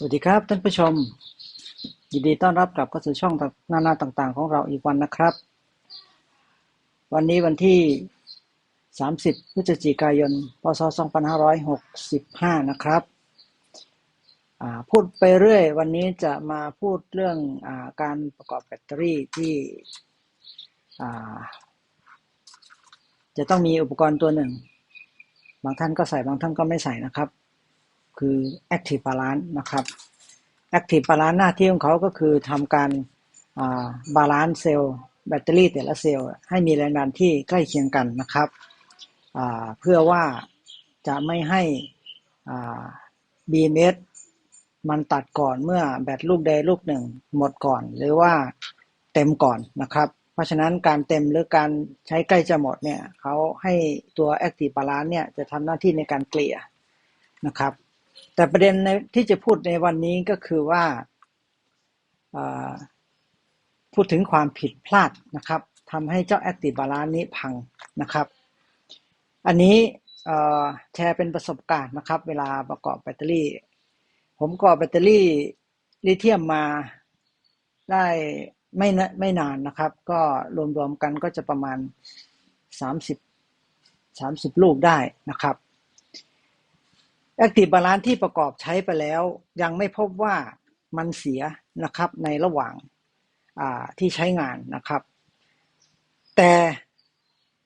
สวัสดีครับท่านผู้ชม ยินดีต้อนรับกลับเข้าสู่ช่องนานาต่างๆ ของเราอีกวันนะครับ วันนี้วันที่ 30 พฤศจิกายน พศ 2565 นะครับ พูดไปเรื่อย วันนี้จะมาพูดเรื่องอการประกอบแบตเตอรี่ที่จะต้องมีอุปกรณ์ตัวหนึ่งบางท่านก็ใส่บางท่านก็ไม่ใส่นะครับ คือ Active Balance นะครับ Active Balance หน้าที่ของเขาก็คือทำการบาลานซ์เซลล์แบตเตอรี่แต่ละเซลล์ให้มีแรงดันที่ใกล้เคียงกันนะครับเพื่อว่าจะไม่ให้ BMS มันตัดก่อนเมื่อแบตลูกใดลูกหนึ่งหมดก่อน หรือว่าเต็มก่อนนะครับ เพราะฉะนั้นการเต็มหรือการใช้ใกล้จะหมดเนี่ยเขาให้ตัว Active Balance เนี่ยจะทำหน้าที่ในการเกลี่ยนะครับ แต่ประเด็นในที่จะพูดในวันนี้ก็คือว่าพูดถึงความผิดพลาดนะครับทำให้เจ้า Active Balance นี้พังนะครับ อันนี้แชร์เป็นประสบการณ์นะครับ เวลาประกอบแบตเตอรี่ ผมประกอแบตเตอรี่ลิเธียมมาได้ไม่ไม่นานนะครับ ก็รวมๆกันก็จะประมาณ 30 30 ลูกได้นะครับ แอคทีฟบาลานซ์ที่ประกอบใช้ไปแล้ว ยังไม่พบว่ามันเสียนะครับในระหว่างที่ใช้งานนะครับ แต่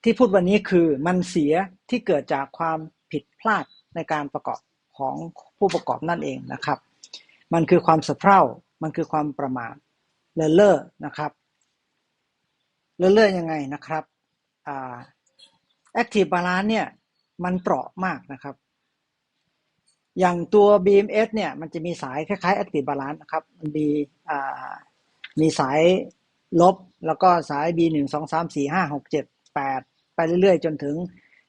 ที่พูดวันนี้คือมันเสียที่เกิดจากความผิดพลาดในการประกอบของผู้ประกอบนั่นเองนะครับ มันคือความสะเพร่า มันคือความประมาทเลอเล่อนะครับเลอเล่อยังไงนะครับแอคทีฟบาลานซ์เนี่ยมันเปราะมากนะครับ อย่างตัว BMS เนี่ยมันจะมีสายคล้ายๆ Active Balance นะครับ มันมีมีสายลบ แล้วก็สาย B 1 2 3 4 5 6 7 8 ไปเรื่อยๆ จนถึง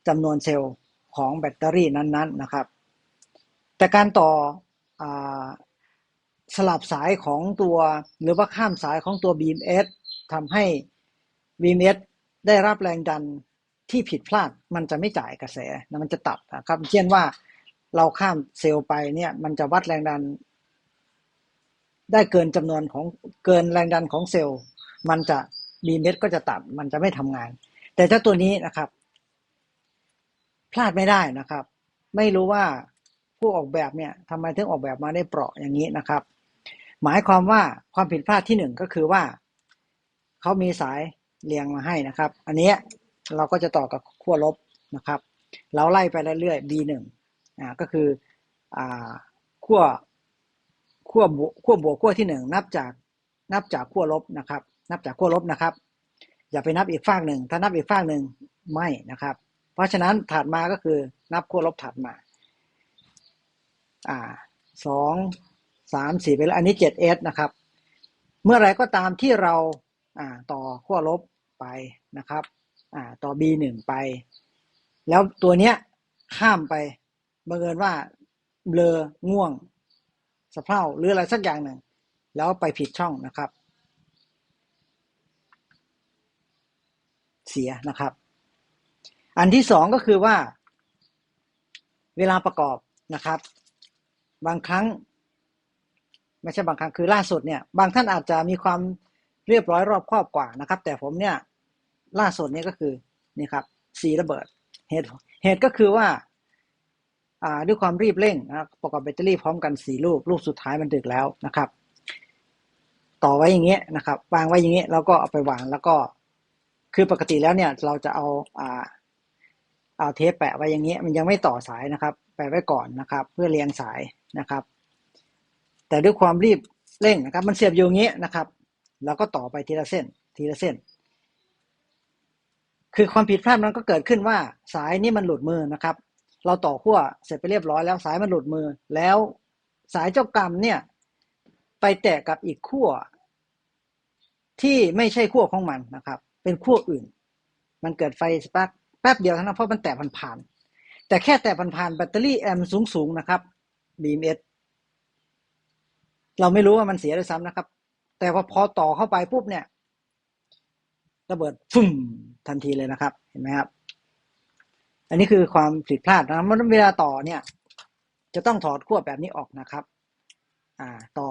จำนวนเซลล์ของแบตเตอรี่นั้นๆนะครับ แต่การต่ออสลับสายของตัวหรือว่าข้ามสายของตัว BMS ทำให้ BMS ได้รับแรงดันที่ผิดพลาดมันจะไม่จ่ายกระแสมันจะตัดนะครับ เช่นว่า เราข้ามเซลล์ไปเนี่ย มันจะวัดแรงดัน ได้เกินจำนวนของเกินแรงดันของเซลล์ มันจะมีเม็ดก็จะตัดมันจะไม่ทำงาน แต่ถ้าตัวนี้นะครับ พลาดไม่ได้นะครับ ไม่รู้ว่าผู้ออกแบบเนี่ยทำไมถึงออกแบบมาได้เปราะอย่างนี้นะครับ หมายความว่าความผิดพลาดที่หนึ่งก็คือว่าเขามีสายเรียงมาให้นะครับ อันนี้เราก็จะต่อกับขั้วลบนะครับ เราไล่ไปเรื่อยๆ B1 อ่าก็คือขั้วขั้วบวกขั้วบวกขั้วที่หนึ่งนับจากนับจากขั้วลบนะครับ นับจากขั้วลบนะครับ อย่าไปนับอีกฝากหนึ่งถ้านับอีกฝากหนึ่งไม่นะครับ เพราะฉะนั้นถัดมาก็คือนับขั้วลบถัดมาอ่าสองสามสี่ไปแล้วอันนี้เจ็ดเอสนะครับ เมื่อไรก็ตามที่เราอ่าต่อขั้วลบไปนะครับอ่าต่อ b หนึ่งไป แล้วตัวเนี้ยข้ามไป บังเอิญว่าเบลอง่วงสะเพร่าหรืออะไรสักอย่างหนึ่ง แล้วไปผิดช่องนะครับ เสียนะครับ อันที่สองก็คือว่า เวลาประกอบนะครับ บางครั้ง ไม่ใช่บางครั้งคือล่าสุดเนี่ย บางท่านอาจจะมีความเรียบร้อยรอบครอบกว่านะครับ แต่ผมเนี่ย ล่าสุดนี้ก็คือนี่ครับสีระเบิดเหตุเหตุก็คือว่า ด้วยความรีบเร่งนะประกอบแบตเตอรี่พร้อมกันสี่ลูกลูกสุดท้ายมันดึกแล้วนะครับ ต่อไว้อย่างเงี้ยนะครับ วางไว้อย่างเงี้ยแล้วก็เอาไปวางแล้วก็ คือปกติแล้วเนี่ยเราจะเอาอ่าเอาเทปแปะไว้อย่างเงี้ยมันยังไม่ต่อสายนะครับ แปะไว้ก่อนนะครับ เพื่อเรียงสายนะครับ แต่ด้วยความรีบเร่งนะครับ มันเสียบอยู่อย่างเงี้ยนะครับเราก็ต่อไปทีละเส้น ทีละเส้น คือความผิดพลาดมันก็เกิดขึ้นว่าสายนี้มันหลุดมือนะครับ เราต่อขั้วเสร็จไปเรียบร้อยแล้วสายมันหลุดมือ แล้วสายเจ้ากรรมเนี่ย ไปแตะกับอีกขั้วที่ไม่ใช่ขั้วของมันนะครับ เป็นขั้วอื่น มันเกิดไฟสปาร์กแป๊บเดียวเท่านั้นเพราะมันแตะผ่านๆแต่แค่แตะผ่านๆแบตเตอรี่แอมสูงๆนะครับ BMS เราไม่รู้ว่ามันเสียด้วยซ้ำนะครับ แต่พอพอต่อเข้าไปปุ๊บเนี่ย ระเบิดฟุ่มทันทีเลยนะครับ เห็นไหมครับ อันนี้คือความผิดพลาดนะมันเวลาต่อเนี่ย จะต้องถอดขั้วแบบนี้ออกนะครับ อ่าต่อ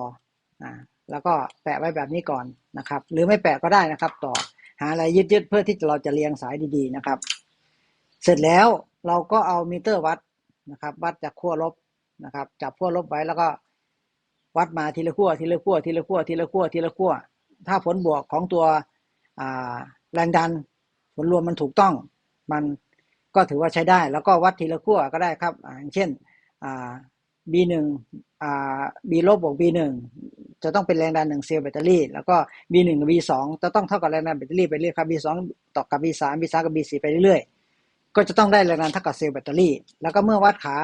อ่าแล้วก็แปะไว้แบบนี้ก่อนนะครับ หรือไม่แปะก็ได้นะครับ ต่อหาอะไรยึดๆเพื่อที่เราจะเรียงสายดีๆนะครับ เสร็จแล้วเราก็เอามิเตอร์วัดนะครับ วัดจากขั้วลบนะครับ จับขั้วลบไว้แล้วก็วัดมาทีละขั้วทีละขั้วทีละขั้วทีละขั้วทีละขั้วถ้าผลบวกของตัวแรงดันผลรวมมันถูกต้องมัน ก็ถือว่าใช้ได้ แล้วก็วัดทีละขั้วก็ได้ครับอย่างเช่น B หนึ่ง B ลบบวก B หนึ่งจะต้องเป็นแรงดันหนึ่งเซลล์แบตเตอรี่ แล้วก็ B หนึ่งกับ B สองจะต้องเท่ากับแรงดันแบตเตอรี่ไปเรื่อยครับ B สองต่อกับ B สาม B สามกับ B สี่ไปเรื่อยๆ ก็จะต้องได้แรงดันเท่ากับเซลล์แบตเตอรี่ แล้วก็เมื่อวัดขา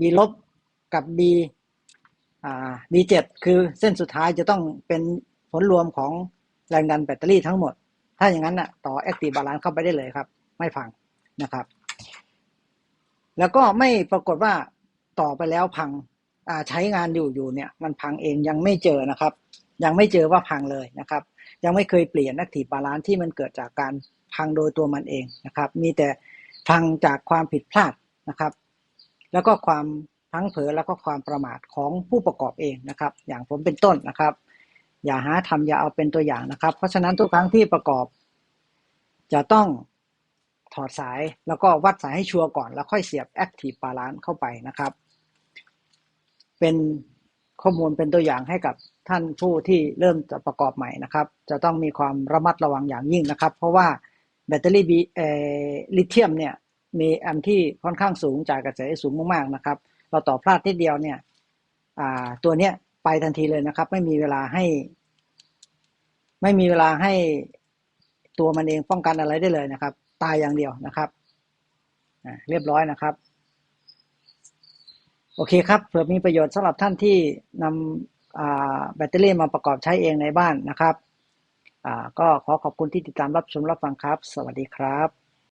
B ลบกับ B B เจ็ดคือเส้นสุดท้ายจะต้องเป็นผลรวมของแรงดันแบตเตอรี่ทั้งหมด ถ้าอย่างนั้นน่ะต่อ Active Balance เข้าไปได้เลยครับ ไม่พังนะครับ แล้วก็ไม่ปรากฏว่าต่อไปแล้วพังอ่าใช้งานอยู่อยู่เนี่ย มันพังเองยังไม่เจอนะครับ ยังไม่เจอว่าพังเลยนะครับ ยังไม่เคยเปลี่ยน Active Balance ที่มันเกิดจากการพังโดยตัวมันเองนะครับ มีแต่พังจากความผิดพลาดนะครับ แล้วก็ความพลังเผลอแล้วก็ความประมาทของผู้ประกอบเองนะครับ อย่างผมเป็นต้นนะครับ อย่าหาทำอย่าเอาเป็นตัวอย่างนะครับ เพราะฉะนั้นทุกครั้งที่ประกอบ จะต้องถอดสายแล้วก็วัดสายให้ชัวร์ก่อน แล้วค่อยเสียบ Active Balance เข้าไปนะครับ เป็นข้อมูลเป็นตัวอย่างให้กับท่านผู้ที่เริ่มจะประกอบใหม่นะครับ จะต้องมีความระมัดระวังอย่างยิ่งนะครับ เพราะว่าแบตเตอรี่บีเอลิเธียมเนี่ยมีแอมที่ค่อนข้างสูงจ่ายกระแสสูงมากๆนะครับ เราต่อพลาดนิดเดียวเนี่ยตัวเนี้ย ไปทันทีเลยนะครับ ไม่มีเวลาให้ ไม่มีเวลาให้ตัวมันเองป้องกันอะไรได้เลยนะครับ ตายอย่างเดียวนะครับเรียบร้อยนะครับ โอเคครับเผื่อมีประโยชน์สำหรับท่านที่นำแบตเตอรี่มาประกอบใช้เองในบ้านนะครับก็ขอขอบคุณที่ติดตามรับชมรับฟังครับ สวัสดีครับ